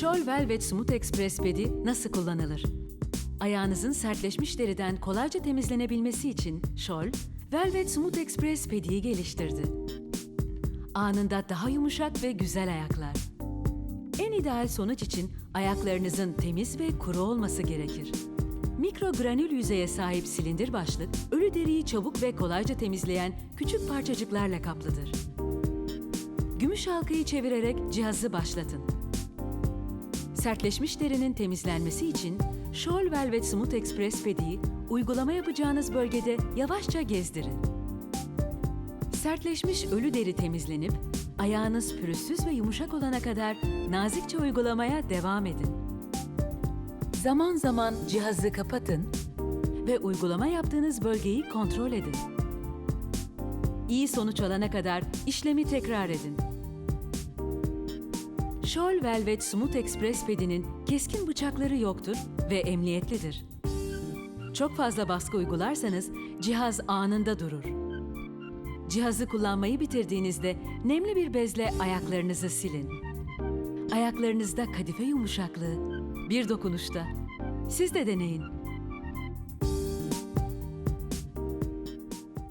Scholl Velvet Smooth Express Pedi nasıl kullanılır? Ayağınızın sertleşmiş deriden kolayca temizlenebilmesi için Scholl, Velvet Smooth Express Pedi'yi geliştirdi. Anında daha yumuşak ve güzel ayaklar. En ideal sonuç için ayaklarınızın temiz ve kuru olması gerekir. Mikro granül yüzeye sahip silindir başlık, ölü deriyi çabuk ve kolayca temizleyen küçük parçacıklarla kaplıdır. Gümüş halkayı çevirerek cihazı başlatın. Sertleşmiş derinin temizlenmesi için Scholl Velvet Smooth Express Pedi'yi uygulama yapacağınız bölgede yavaşça gezdirin. Sertleşmiş ölü deri temizlenip ayağınız pürüzsüz ve yumuşak olana kadar nazikçe uygulamaya devam edin. Zaman zaman cihazı kapatın ve uygulama yaptığınız bölgeyi kontrol edin. İyi sonuç alana kadar işlemi tekrar edin. Scholl Velvet Smooth Express Pedi'nin keskin bıçakları yoktur ve emniyetlidir. Çok fazla baskı uygularsanız cihaz anında durur. Cihazı kullanmayı bitirdiğinizde nemli bir bezle ayaklarınızı silin. Ayaklarınızda kadife yumuşaklığı bir dokunuşta. Siz de deneyin.